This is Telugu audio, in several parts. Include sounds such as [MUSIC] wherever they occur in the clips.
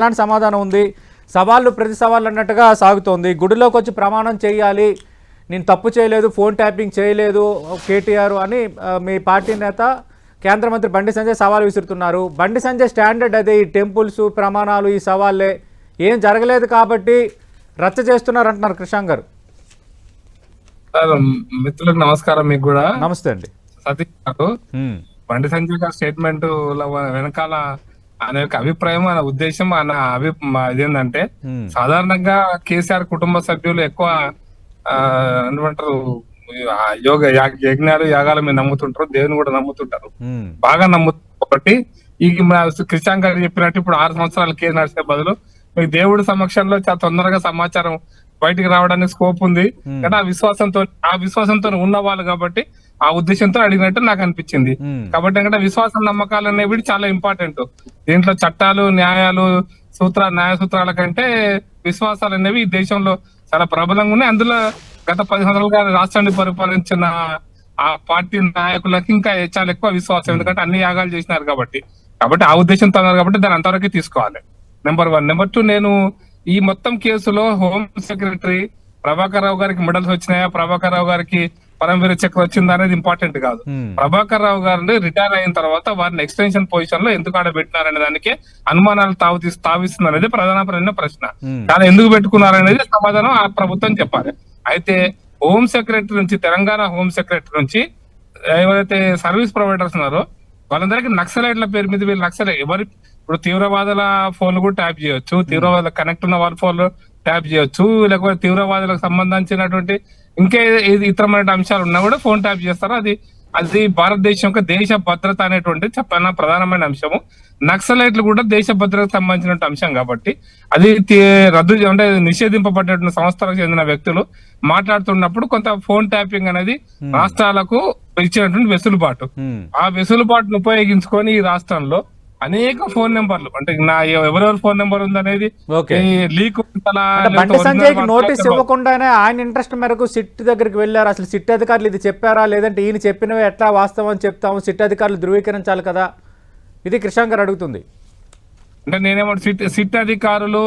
ఎలాంటి సమాధానం ఉంది? సవాళ్ళు ప్రతి సవాళ్ళు అన్నట్టుగా సాగుతోంది. గుడిలోకి వచ్చి ప్రమాణం చేయాలి. నేను తప్పు చేయలేదు ఫోన్ ట్యాపింగ్ చేయలేదు కేటీఆర్ అని మీ పార్టీ నేత కేంద్ర మంత్రి బండి సంజయ్ సవాల్ విసురుతున్నారు. బండి సంజయ్ స్టాండర్డ్ అదే. ఈ టెంపుల్స్ ప్రమాణాలు ఈ సవాళ్ళే. ఏం జరగలేదు కాబట్టి రచ్చ చేస్తున్నారు అంటున్నారు కృషాంక్ గారు మిత్రులకు నమస్కారం మీకు కూడా. నమస్తే అండి. సతీష్ గారు బండి సంజయ్ గారి స్టేట్మెంట్ వెనకాల యొక్క అభిప్రాయం ఆయన ఉద్దేశం ఆయన అభి ఇదేంటంటే సాధారణంగా కేసీఆర్ కుటుంబ సభ్యులు ఎక్కువ ఏమంటారు యోగ యజ్ఞాలు యాగాల మీద నమ్ముతుంటారు దేవుని కూడా నమ్ముతుంటారు. బాగా నమ్ముతారు కాబట్టి ఈ కృష్ణాంక్ గారు చెప్పినట్టు ఇప్పుడు ఆరు సంవత్సరాల కేసు నడిచే బదులు మీకు దేవుడి సమక్షంలో చాలా తొందరగా సమాచారం బయటికి రావడానికి స్కోప్ ఉంది. కానీ ఆ విశ్వాసంతో ఆ విశ్వాసంతో ఉన్న వాళ్ళు కాబట్టి ఆ ఉద్దేశంతో అడిగినట్టు నాకు అనిపించింది. కాబట్టి ఏంటంటే విశ్వాసం నమ్మకాలు అనేవి చాలా ఇంపార్టెంట్. దీంట్లో చట్టాలు న్యాయాలు సూత్ర న్యాయ సూత్రాల కంటే విశ్వాసాలు అనేవి ఈ దేశంలో చాలా ప్రబలంగా ఉన్నాయి. అందులో గత పది సంవత్సరాలుగా రాష్ట్రాన్ని పరిపాలించిన ఆ పార్టీ నాయకులకి ఇంకా చాలా ఎక్కువ విశ్వాసం. ఎందుకంటే అన్ని యాగాలు చేసినారు కాబట్టి. కాబట్టి ఆ ఉద్దేశంతో ఉన్నారు కాబట్టి దాని అంతవరకే తీసుకోవాలి. నెంబర్ వన్ నెంబర్ టూ నేను ఈ మొత్తం కేసులో హోమ్ సెక్రటరీ ప్రభాకర్ రావు గారికి మెడల్స్ వచ్చినాయా? ప్రభాకర్ రావు గారికి పరమవీర చక్ర వచ్చిందా అనేది ఇంపార్టెంట్ కాదు. ఉమ్, ప్రభాకర్ రావు గారిని రిటైర్ అయిన తర్వాత వారిని ఎక్స్టెన్షన్ పొజిషన్లో ఎందుకు ఆడబెట్టినారనే దానికి అనుమానాలు తావు తావిస్తుంది అనేది ప్రధానమైన ప్రశ్న. కానీ ఎందుకు పెట్టుకున్నారనేది సమాధానం ఆ ప్రభుత్వం చెప్పాలి. అయితే హోమ్ సెక్రటరీ నుంచి తెలంగాణ హోమ్ సెక్రటరీ నుంచి ఎవరైతే సర్వీస్ ప్రొవైడర్స్ ఉన్నారో వాళ్ళందరికీ నక్సలైట్ల పేరు మీద వీళ్ళు నక్సలైట్ ఎవరి ఇప్పుడు తీవ్రవాదుల ఫోన్లు కూడా ట్యాప్ చేయొచ్చు. తీవ్రవాదుల కనెక్ట్ ఉన్న వారి ఫోన్లు ట్యాప్ చేయొచ్చు. లేకపోతే తీవ్రవాదులకు సంబంధించినటువంటి ఇంకా ఇతరమైన అంశాలు ఉన్నా కూడా ఫోన్ ట్యాప్ చేస్తారు. అది అది భారతదేశం యొక్క దేశ భద్రత అనేటువంటి చెప్పన్న ప్రధానమైన అంశము. నక్సలైట్లు కూడా దేశ భద్రతకు సంబంధించిన అంశం కాబట్టి అది రద్దు అంటే నిషేధింపబడినటువంటి సంస్థలకు చెందిన వ్యక్తులు మాట్లాడుతున్నప్పుడు కొంత ఫోన్ ట్యాపింగ్ అనేది రాష్ట్రాలకు ఇచ్చినటువంటి వెసులుబాటు. ఆ వెసులుబాటును ఉపయోగించుకొని ఈ రాష్ట్రంలో అనేక ఫోన్ నెంబర్లు. అంటే నా ఎవరెవరి ఫోన్ నెంబర్ ఉందనేది లీక్ బండి original నోటీస్? ఇవ్వకుండానే ఆయన ఇంట్రెస్ట్ మేరకు సిట్ దగ్గరికి వెళ్ళారు. అసలు సిట్ అధికారులు ఇది చెప్పారా? లేదంటే ఈయన చెప్పినవి ఎట్లా వాస్తవం అని చెప్తాము. సిట్ అధికారులు ధృవీకరించాలి కదా? ఇది గారు అడుగుతుంది. అంటే నేనేమో సిట్ సిట్ అధికారులు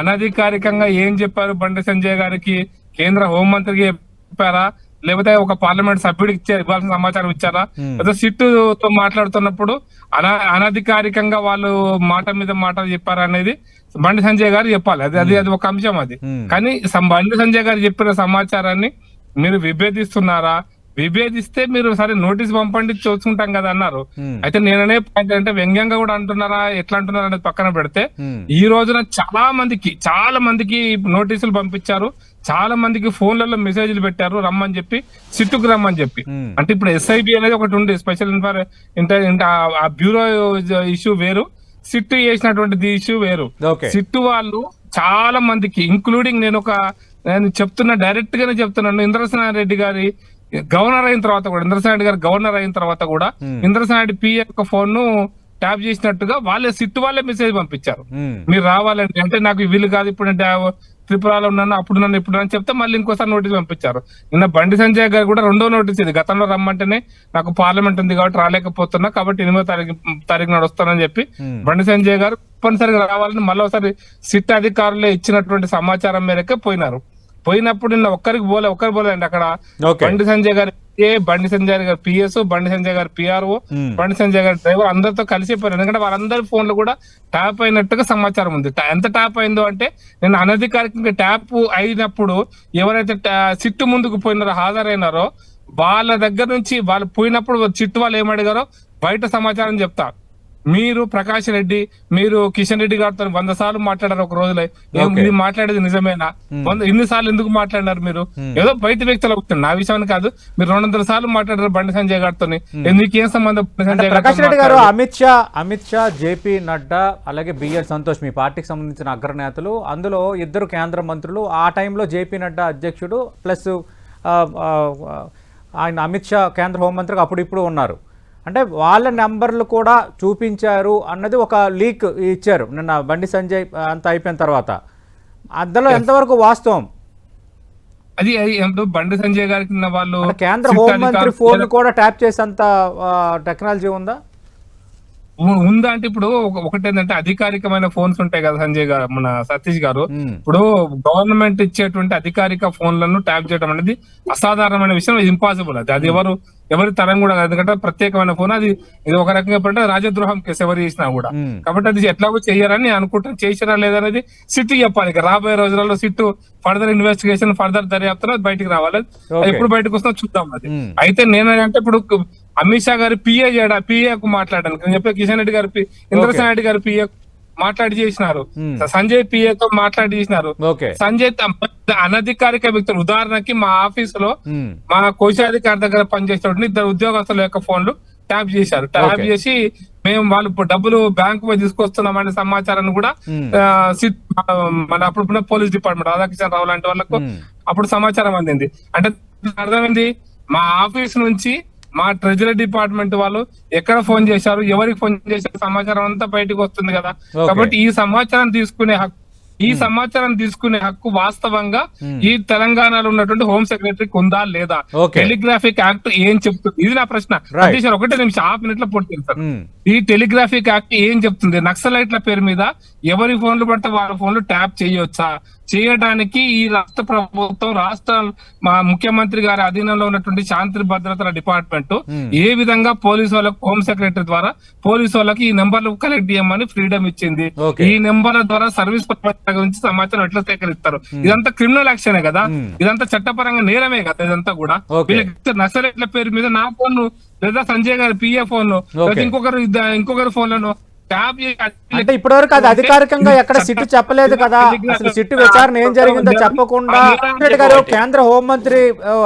అనధికారికంగా ఏం చెప్పారు? బండి సంజయ్ గారికి కేంద్ర హోంమంత్రికి చెప్పారా? లేకపోతే ఒక పార్లమెంట్ సభ్యుడికి ఇచ్చే ఇవ్వాల్సిన సమాచారం ఇచ్చారా Hmm. లేదా సిట్తో మాట్లాడుతున్నప్పుడు అన అనధికారికంగా వాళ్ళు మాట మీద మాట చెప్పారా అనేది బండి సంజయ్ గారు చెప్పాలి అది అది అది ఒక అంశం అది Hmm. కానీ బండి సంజయ్ గారు చెప్పిన సమాచారాన్ని మీరు విభేదిస్తున్నారా విభేదిస్తే మీరు సరే నోటీస్ పంపండి చూసుకుంటాం కదా అన్నారు Hmm. అయితే నేననే పాయింట్ అంటే వ్యంగ్యంగా కూడా అంటున్నారా ఎట్లా అంటున్నారా అనేది పక్కన పెడితే Hmm. ఈ రోజున చాలా మందికి చాలా మందికి నోటీసులు పంపించారు చాలా మందికి ఫోన్లలో మెసేజ్లు పెట్టారు రమ్మని చెప్పి సిట్టుకు రమ్మని చెప్పి. అంటే ఇప్పుడు ఎస్ఐబి అనేది ఒకటి ఉంది స్పెషల్ ఇన్ఫర్ ఇంట- ఆ- బ్యూరో ఇష్యూ వేరు. సిట్టు చేసినటువంటి ఇష్యూ వేరు. సిట్టు వాళ్ళు చాలా మందికి ఇంక్లూడింగ్ నేను ఒక నేను చెప్తున్నా డైరెక్ట్ గానే చెప్తున్నాను ఇంద్రసేన రెడ్డి గారి గవర్నర్ అయిన తర్వాత కూడా ఇంద్రసేన రెడ్డి గారు గవర్నర్ అయిన తర్వాత కూడా. ఇంద్రసేన రెడ్డి పిఏ యొక్క ఫోన్ను ట్యాప్ చేసినట్టుగా వాళ్ళే సిట్టు వాళ్ళే మెసేజ్ పంపించారు. మీరు రావాలంటే అంటే నాకు వీలు కాదు ఇప్పుడు త్రిపురలో ఉన్నాను అప్పుడు నన్ను ఇప్పుడు అని చెప్తే మళ్ళీ ఇంకోసారి నోటీస్ పంపించారు. నిన్న బండి సంజయ్ గారు కూడా రెండో నోటీస్ ఇది. గతంలో రమ్మంటేనే నాకు పార్లమెంట్ ఉంది కాబట్టి రాలేకపోతున్నా కాబట్టి ఎనిమిదో తారీఖు తారీఖు నాడు వస్తానని చెప్పి బండి సంజయ్ గారు తప్పనిసరిగా రావాలని మళ్ళీ ఒకసారి సిట్ అధికారులే ఇచ్చినటువంటి సమాచారం మేరకే పోయినారు. పోయినప్పుడు నిన్న ఒక్కరికి పోలే ఒక్కరు పోలేండి అక్కడ బండి సంజయ్ గారి ఏ బండి సంజయ్ గారి పిఎస్ బండి సంజయ్ గారి పిఆర్ఓ బండి సంజయ్ గారి డ్రైవర్ అందరితో కలిసి ఎందుకంటే వాళ్ళందరి ఫోన్లు కూడా ట్యాప్ అయినట్టుగా సమాచారం ఉంది. ఎంత ట్యాప్ అయిందో అంటే నేను అనధికారికంగా ట్యాప్ అయినప్పుడు ఎవరైతే సిట్టు ముందుకు పోయినారో హాజరైనారో వాళ్ళ దగ్గర నుంచి వాళ్ళు పోయినప్పుడు చిట్టు వాళ్ళు ఏమడిగారో బయట సమాచారం చెప్తా. మీరు ప్రకాష్ రెడ్డి మీరు కిషన్ రెడ్డి గారితో వంద సార్లు మాట్లాడారు ఒక రోజులో. ఇది మాట్లాడేది నిజమేనా? వంద ఇన్ని సార్లు ఎందుకు మాట్లాడినారు మీరు? ఏదో బయట వ్యక్తులు అవుతుంది నా విషయాన్ని కాదు. మీరు రెండు వందల సార్లు మాట్లాడారు బండి సంజయ్ గారితో ఎందుకు ఏం సంబంధం ప్రకాష్ రెడ్డి గారు? అమిత్ షా అమిత్ షా జేపీ నడ్డా అలాగే బిఎల్ సంతోష్ మీ పార్టీకి సంబంధించిన అగ్రనేతలు. అందులో ఇద్దరు కేంద్ర మంత్రులు. ఆ టైంలో జేపీ నడ్డా అధ్యక్షుడు ప్లస్ ఆయన అమిత్ షా కేంద్ర హోంమంత్రికి అప్పుడు ఇప్పుడు ఉన్నారు. అంటే వాళ్ళ నెంబర్లు కూడా చూపించారు అన్నది ఒక లీక్ ఇచ్చారు నిన్న బండి సంజయ్ అంతా అయిపోయిన తర్వాత. అందులో ఎంతవరకు వాస్తవం? అది బండి సంజయ్ గారికి వాళ్ళు కేంద్ర హోంమంత్రి ఫోన్ కూడా ట్యాప్ చేసేంత టెక్నాలజీ ఉందా? ఉందా అంటే ఇప్పుడు ఒక- ఒకటి ఏంటంటే అధికారికమైన ఫోన్స్ ఉంటాయి కదా సంజయ్ గారు మన సతీష్ గారు ఇప్పుడు గవర్నమెంట్ ఇచ్చేటువంటి అధికారిక ఫోన్లను ట్యాప్ చేయడం అనేది అసాధారణమైన విషయం ఇంపాసిబుల్ అది అది ఎవరు ఎవరి తరం కూడా కాదు. ఎందుకంటే ప్రత్యేకమైన ఫోన్ అది ఇది ఒక రకంగా చెప్పాలంటే రాజద్రోహం కేసు ఎవరు చేసినా కూడా. కాబట్టి అది ఎట్లాగో చెయ్యరని నేను అనుకుంటాను చేసిరా లేదనేది సిట్ చెప్పాలి ఇక రాబోయే రోజులలో సిట్ ఫర్దర్ ఇన్వెస్టిగేషన్ ఫర్దర్ దర్యాప్తులో అది బయటికి రావాలి. ఎప్పుడు బయటకు వస్తుందో చూద్దాం అది. అయితే నేనంటే ఇప్పుడు అమిత్ షా గారి పిఏ చేయడా? పిఏ కు మాట్లాడాను నేను చెప్పే కిషన్ రెడ్డి గారి ఇంద్రసేన్ రెడ్డి గారి పిఏ మాట్లాడి చేసినారు. సంజయ్ పిఏ తో మాట్లాడి చేసినారు. సంజయ్ అనధికారిక వ్యక్తులు ఉదాహరణకి మా ఆఫీస్లో మా కోశాధికారి దగ్గర పనిచేసేటప్పుడు ఇద్దరు ఉద్యోగస్తుల యొక్క ఫోన్లు ట్యాప్ చేశారు. ట్యాప్. చేసి మేము వాళ్ళు డబ్బులు బ్యాంకు పోయి తీసుకొస్తున్నాం అనే సమాచారాన్ని కూడా మన అప్పుడు పోలీస్ డిపార్ట్మెంట్ రాధాకిషన్ రావు లాంటి వాళ్ళకు. అప్పుడు సమాచారం అందింది. అంటే అర్థమైంది మా ఆఫీస్ నుంచి మా ట్రెజరీ డిపార్ట్మెంట్ వాళ్ళు ఎక్కడ ఫోన్ చేశారు ఎవరికి ఫోన్ చేశారు సమాచారం అంతా బయటకు వస్తుంది కదా. కాబట్టి ఈ సమాచారం తీసుకునే హక్కు ఈ సమాచారం తీసుకునే హక్కు వాస్తవంగా. ఈ తెలంగాణలో ఉన్నటువంటి హోమ్ సెక్రటరీకి ఉందా లేదా. టెలిగ్రాఫిక్ యాక్ట్ ఏం చెప్తుంది ఇది నా ప్రశ్న. ఒకటే నిమిషం హాఫ్ మినిట్లో పూర్తి ఈ టెలిగ్రాఫిక్ యాక్ట్ ఏం చెప్తుంది? నక్సలైట్ల పేరు మీద ఎవరి ఫోన్లు పడితే వాళ్ళ ఫోన్లు ట్యాప్ చేయొచ్చా చేయడానికి ఈ రాష్ట్ర ప్రభుత్వం రాష్ట్ర మా ముఖ్యమంత్రి గారి అధీనంలో ఉన్నటువంటి శాంతి భద్రతల డిపార్ట్మెంట్. ఏ విధంగా పోలీసు వాళ్ళకు హోమ్ సెక్రటరీ ద్వారా పోలీసు వాళ్ళకి ఈ నెంబర్లు కలెక్ట్ చేయమని ఫ్రీడమ్ ఇచ్చింది. ఈ నెంబర్ల ద్వారా సర్వీస్ గురించి సమాచారం ఎట్లా సేకరిస్తారు ఇదంతా క్రిమినల్ యాక్షనే కదా. ఇదంతా చట్టపరంగా నేరమే కదా ఇదంతా కూడా. వీళ్ళకి నక్సలైట్ల పేరు మీద నా ఫోన్ లేదా సంజయ్ గారి పిఏ ఫోన్. ఇంకొకరు ఇంకొకరి ఫోన్లను అంటే ఇప్పటివరకు అది అధికారికంగా [LAUGHS] ఎక్కడ సిట్టు చెప్పలేదు కదా. అసలు సిట్టు విచారణ ఏం జరిగిందో చెప్పకుండా రెడ్డి గారు కేంద్ర హోంమంత్రి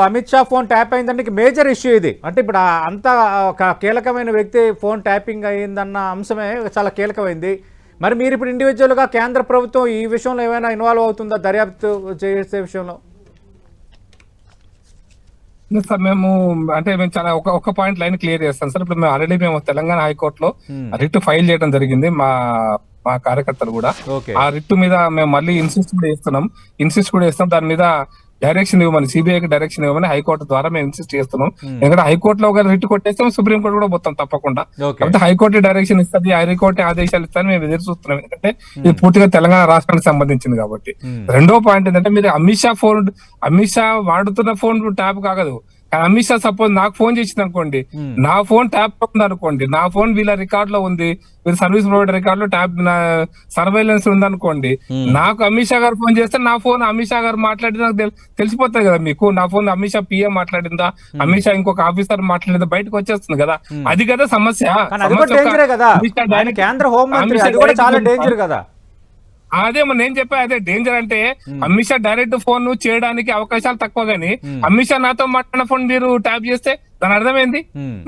అమిత్ షా ఫోన్ ట్యాప్ అయిందంటే మేజర్ ఇష్యూ ఇది. అంటే ఇప్పుడు అంత ఒక కీలకమైన వ్యక్తి ఫోన్ ట్యాపింగ్ అయ్యిందన్న అంశమే చాలా కీలకమైంది. మరి మీరు ఇప్పుడు ఇండివిజువల్గా కేంద్ర ప్రభుత్వం ఈ విషయంలో ఏమైనా ఇన్వాల్వ్ అవుతుందా? దర్యాప్తు చేసే విషయంలో? సార్ మేము అంటే మేము చాలా ఒక ఒక పాయింట్ లైన్ క్లియర్ చేస్తాం సార్. ఇప్పుడు మేము ఆల్రెడీ మేము తెలంగాణ హైకోర్టులో Hmm. రిట్ ఫైల్ చేయడం జరిగింది మా మా కార్యకర్తలు కూడా. ఆ రిట్ మీద మేము మళ్ళీ ఇన్సిస్ట్ కూడా చేస్తున్నాం. ఇన్సిస్ట్ కూడా చేస్తాం దాని మీద డైరెక్షన్ ఇవ్వమని సిబిఐకి డైరెక్షన్ ఇవ్వమని హైకోర్టు ద్వారా మేము ఇన్సిస్ట్ చేస్తున్నాం. Hmm. ఎందుకంటే హైకోర్టులో ఒక రిట్ కొట్టేస్తాం సుప్రీం కోర్టు కూడా పోతాం తప్పకుండా. కాబట్టి హైకోర్టు డైరెక్షన్ ఇస్తుంది హైకోర్టు ఆదేశాలు ఇస్తారని మేము ఎదురు చూస్తున్నాం. ఎందుకంటే ఇది పూర్తిగా తెలంగాణ రాష్ట్రానికి సంబంధించింది కాబట్టి. Hmm. రెండో పాయింట్ ఏంటంటే మీరు అమిత్ షా ఫోన్ అమిత్ షా వాడుతున్న ఫోన్ ట్యాప్ కాగదు. అమిత్ షా సపోజ్ నాకు ఫోన్ చేసింది అనుకోండి. నా ఫోన్ ట్యాప్ ఉంది అనుకోండి నా ఫోన్ వీళ్ళ రికార్డ్లో ఉంది వీళ్ళ సర్వీస్ ప్రొవైడర్ రికార్డ్లో ట్యాప్ సర్వైలెన్స్ ఉంది అనుకోండి. నాకు అమిత్ షా గారు ఫోన్ చేస్తే నా ఫోన్ అమిత్ షా గారు మాట్లాడి నాకు తెల్- తెలిసిపోతుంది కదా మీకు నా ఫోన్ అమిత్ షా పిఎం మాట్లాడిందా అమిత్ షా ఇంకొక ఆఫీసర్ మాట్లాడిందా బయటకు వచ్చేస్తుంది కదా. అది కదా సమస్య. కేంద్ర హోంమంత్రి అది కూడా చాలా డేంజర్ కదా. అదే నేను చెప్పా అదే డేంజర్ అంటే అమిత్ షా డైరెక్ట్ ఫోన్ చేయడానికి అవకాశాలు తక్కువ గానీ అమిత్ షా నాతో మాట్లాడిన ఫోన్ మీరు ట్యాప్ చేస్తే దాని అర్థం ఏంది.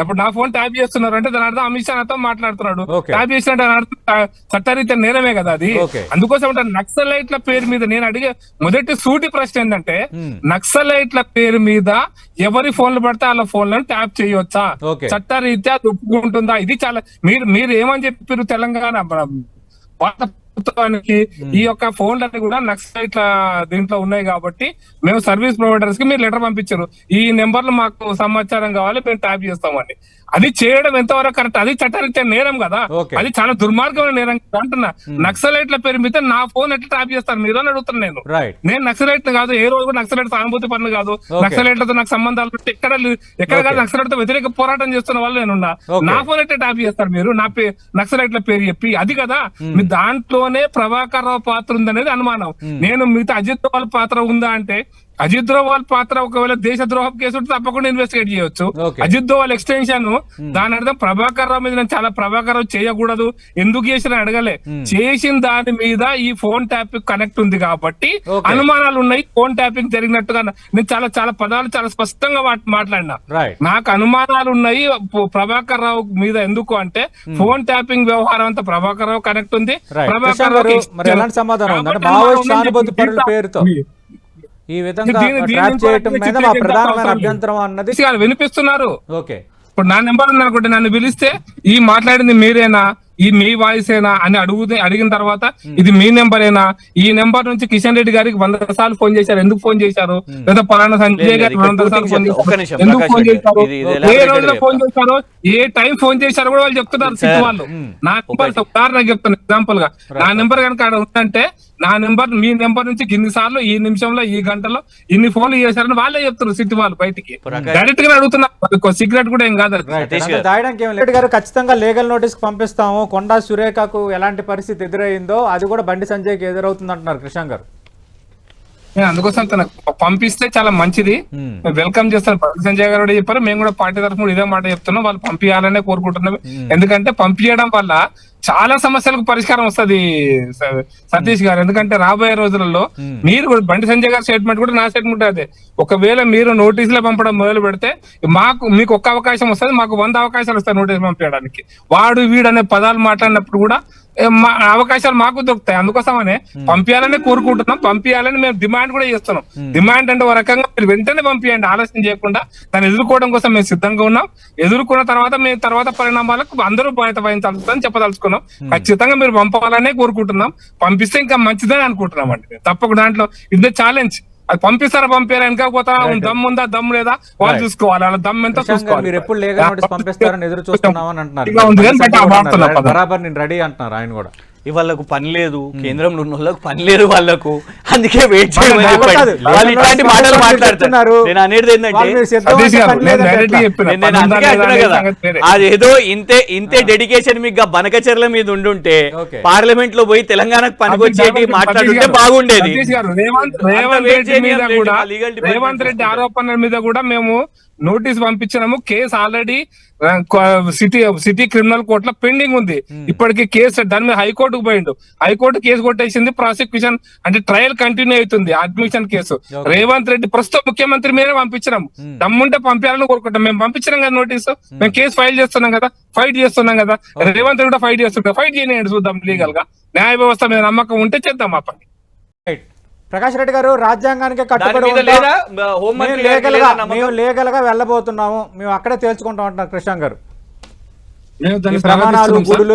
ఇప్పుడు నా ఫోన్ ట్యాప్ చేస్తున్నారు అంటే దాని అర్థం అమిత్ షా నాతో మాట్లాడుతున్నాడు. ట్యాప్ చేసినట్టు దాని అర్థం చ- చట్టరీత్యా నేరమే కదా అది. అందుకోసం అంటే నక్సలైట్ల పేరు మీద నేను అడిగే మొదటి సూటి ప్రశ్న ఏంటంటే. నక్సలైట్ల పేరు మీద ఎవరి ఫోన్లు పడితే వాళ్ళ ఫోన్లను ట్యాప్ చేయొచ్చా. చట్టరీత్యా ఒప్పుకుంటుందా ఇది చాలా మీరు మీరు ఏమని చెప్పారు తెలంగాణ భారత ప్రభుత్వానికి ఈ యొక్క ఫోన్లన్నీ కూడా నక్సలైట్ల దీంట్లో ఉన్నాయి కాబట్టి మేము సర్వీస్ ప్రొవైడర్స్కి మీరు లెటర్ పంపించారు. ఈ నెంబర్లు మాకు సమాచారం కావాలి మేము ట్యాప్ చేస్తామని అది చేయడం ఎంతవరకు కరెక్ట్? అది చట్టరీత్యా నేరం కదా. అది చాలా దుర్మార్గమైన నేరం కదా అంటున్నా. నక్సలైట్ల పేరు మీద నా ఫోన్ ఎట్లా ట్యాప్ చేస్తారు? మీరు అని అడుగుతున్నాను నేను. నేను నక్సలైట్ కాదు ఏ రోజు కూడా నక్సలైట్ సానుభూతి పనులు కాదు. నక్సలైట్లతో నాకు సంబంధాలు ఎక్కడ ఎక్కడ కాదు Okay. నక్సలైట్తో వ్యతిరేక పోరాటం చేస్తున్న వాళ్ళు నేనున్నా Okay. నా ఫోన్ అయితే ట్యాప్ చేస్తారు మీరు? నా పే నక్సలైట్ల పేరు చెప్పి. అది కదా. మీ దాంట్లోనే ప్రభాకర్ రావు పాత్ర ఉందనేది అనుమానం. నేను మిగతా అజిత్ దోవల్ పాత్ర ఉందా అంటే అజిత్ దోవల్ పాత్ర ఒకవేళ దేశ ద్రోహం కేసు ఉంటే తప్పకుండా ఇన్వెస్టిగేట్ చేయొచ్చు. అజిత్ దోవల్ ఎక్స్టెన్షన్ దాని అర్థం ప్రభాకర్ రావు మీద నేను చాలా ప్రభాకర్ రావు చేయకూడదు. ఎందుకు చేసిన అడగలే. చేసిన దాని మీద ఈ ఫోన్ ట్యాపింగ్ కనెక్ట్ ఉంది కాబట్టి. అనుమానాలు ఉన్నాయి. ఫోన్ ట్యాపింగ్ జరిగినట్టుగా నేను చాలా చాలా పదాలు చాలా స్పష్టంగా మాట్లాడినా. నాకు అనుమానాలు ఉన్నాయి. ప్రభాకర్ రావు మీద ఎందుకు అంటే ఫోన్ ట్యాపింగ్ వ్యవహారం అంతా ప్రభాకర్ రావు కనెక్ట్ ఉంది. ప్రభాకర్ ఎలాంటి సమాధానం? పేరుతో. ఈ విధంగా ట్రాప్ చేయటం మీద మా ప్రధానమైన. అభ్యంతరం అన్నది వినిపిస్తున్నారు. ఓకే. ఇప్పుడు నా నెంబర్ ఉంది అనుకుంటే నన్ను పిలిస్తే ఈ మాట్లాడింది మీరేనా? ఈ మీ వాయిస్ ఏనా అని అడుగుతే అడిగిన తర్వాత ఇది మీ నెంబర్ ఏనా ఈ నెంబర్ నుంచి కిషన్ రెడ్డి గారికి వంద సార్లు ఫోన్ చేశారు. ఎందుకు ఫోన్ చేశారు? లేదా పలానా సంజయ్ గారికి వంద సార్లు ఫోన్ చేశారు. ఎందుకు ఫోన్ చేశారు? ఏ రోజులో ఫోన్ చేశారు? ఏ టైం ఫోన్ చేశారు కూడా వాళ్ళు చెప్తున్నారు సిటీ వాళ్ళు. నా నెంబర్ ఒకటి. ఉదాహరణకు చెప్తాను ఎగ్జాంపుల్గా. నా నెంబర్ కనుక ఉందంటే నా నెంబర్ మీ నెంబర్ నుంచి ఇన్ని సార్లు ఈ నిమిషంలో ఈ గంటలో ఇన్ని ఫోన్లు చేశారని వాళ్ళే చెప్తున్నారు సిటీ వాళ్ళు బయటికి. డైరెక్ట్గా అడుగుతున్నారు సీక్రెట్ కూడా ఏం కాదు. దాయడానికి ఏం లేదు. గారు ఖచ్చితంగా లీగల్ నోటీస్ పంపిస్తాము. కొండా సురేఖకు ఎలాంటి పరిస్థితి ఎదురైందో అది కూడా బండి సంజయ్కి ఎదురవుతుంది అంటున్నారు కృష్ణ గారు నేను అందుకోసం తనకు పంపిస్తే చాలా మంచిది. వెల్కమ్ చేస్తాను. బండి సంజయ్ గారు కూడా చెప్పారు. మేము కూడా పార్టీ తరఫున కూడా ఇదే మాట చెప్తున్నాం. వాళ్ళు పంపించాలనే కోరుకుంటున్నాం. ఎందుకంటే పంపించడం వల్ల చాలా సమస్యలకు పరిష్కారం వస్తది సతీష్ గారు. ఎందుకంటే రాబోయే రోజులలో మీరు కూడా బండి సంజయ్ గారి స్టేట్మెంట్ కూడా నా స్టేట్మెంట్ అదే. ఒకవేళ మీరు నోటీసులు పంపడం మొదలు పెడితే మాకు మీకు ఒక్క అవకాశం వస్తుంది. మాకు వంద అవకాశాలు వస్తాయి నోటీస్ పంపించడానికి. వాడు వీడు అనే పదాలు మాట్లాడినప్పుడు కూడా అవకాశాలు మాకు దొరుకుతాయి. అందుకోసమనే పంపించాలని కోరుకుంటున్నాం. పంపించాలని మేము డిమాండ్ కూడా చేస్తున్నాం. డిమాండ్ అంటే ఒక రకంగా మీరు వెంటనే పంపించండి ఆలస్యం చేయకుండా దాన్ని ఎదుర్కోవడం కోసం మేము సిద్ధంగా ఉన్నాం. ఎదుర్కొన్న తర్వాత మేము తర్వాత పరిణామాలకు అందరూ బాధ్యత వహించాల్సి వస్తుందని చెప్పదలుచుకున్నాం ఖచ్చితంగా మీరు పంపాలనే కోరుకుంటున్నాం. పంపిస్తే ఇంకా మంచిదని అనుకుంటున్నాం అండి తప్పకుండా దాంట్లో ఇదే ఛాలెంజ్ అది పంపిస్తారా పంపారా వెనక పోతారా? దమ్ము ఉందా దమ్ము లేదా? వాళ్ళు. చూసుకోవాలి వాళ్ళ దమ్ ఎంత చూసుకోవాలి? మీరు ఎప్పుడు నోటీస్ పంపిస్తారని ఎదురు చూస్తున్నామని అంటున్నారు. బరాబర్ నేను రెడీ అంటున్నారు ఆయన కూడా. వాళ్ళకు పని లేదు కేంద్రంలో ఉన్న వాళ్ళకు పని లేదు వాళ్ళకు. అందుకే వెయిట్ చేయమని వాళ్ళు చెప్పండి ఇట్లాంటి మాటలు. మాట్లాడతారు. నేను అనేది ఏంటంటే. అదేదో ఇంతే ఇంతే డెడికేషన్ మీకు బనకచర్ల మీద ఉండుంటే. పార్లమెంట్లో పోయి తెలంగాణకు పనికొచ్చేటి మాట్లాడుంటే బాగుండేది. రేవంత్ రెడ్డి. ఆరోపణల మీద కూడా మేము notice పంపించినాము. Case already city city criminal కోర్ట్లో pending ఉంది. ఇప్పటికి కేసు దాని మీద హైకోర్టుకు పోయిండు. హైకోర్టు కేసు కొట్టేసింది ప్రాసిక్యూషన్ అంటే ట్రయల్ కంటిన్యూ అవుతుంది అడ్మిషన్ కేసు. రేవంత్ రెడ్డి ప్రస్తుతం ముఖ్యమంత్రి మీరే పంపించినాము. దమ్ముంటే పంపించాలని కోరుకుంటాం మేము పంపించినాం కదా నోటీసు. మేము కేసు ఫైల్ చేస్తున్నాం కదా ఫైట్ చేస్తున్నాం కదా. రేవంత్ రెడ్డి కూడా ఫైట్ చేస్తుంటాం ఫైట్ చేయనియండి చూద్దాం లీగల్గా న్యాయ వ్యవస్థ మీద నమ్మకం ఉంటే చేద్దాం ఆ పని. ప్రకాష్ రెడ్డి గారు రాజ్యాంగానికి కట్టుబడి మీద ఉంటాం. లేదా హోం మేము మంత్రి గారికి లీగల్ లేదా గా నమ్మకం? మేము లీగల్గా వెళ్ళబోతున్నాము మేము అక్కడే తేల్చుకుంటాం అంటున్నారు కృష్ణ గారు ప్రమాణాలు. గుడులు.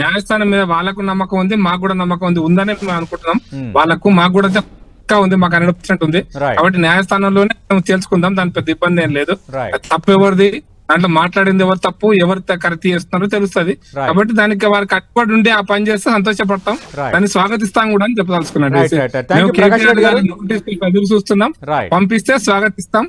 న్యాయస్థానం మీద వాళ్ళకు నమ్మకం ఉంది మాకు కూడా నమ్మకం ఉంది ఉందని మేము అనుకుంటున్నాం వాళ్ళకు మాకు కూడా పక్కా ఉంది మాకు హండ్రెడ్ పర్సెంట్ ఉంది. కాబట్టి న్యాయస్థానంలోనే మేము తెలుసుకుందాం దాని పెద్ద ఇబ్బంది ఏం లేదు Right. అది తప్పు ఎవరిది దాంట్లో మాట్లాడింది ఎవరు తప్పు ఎవరు కరెక్ట్ చేస్తున్నారో తెలుస్తుంది. కాబట్టి దానికి వారికి కట్టుబడి ఉండి ఆ పని చేస్తే సంతోషపడతాం. దాన్ని స్వాగతిస్తాం కూడా అని చెప్పదలుచుకున్నాను. ఎదురు చూస్తున్నాం. పంపిస్తే స్వాగతిస్తాం.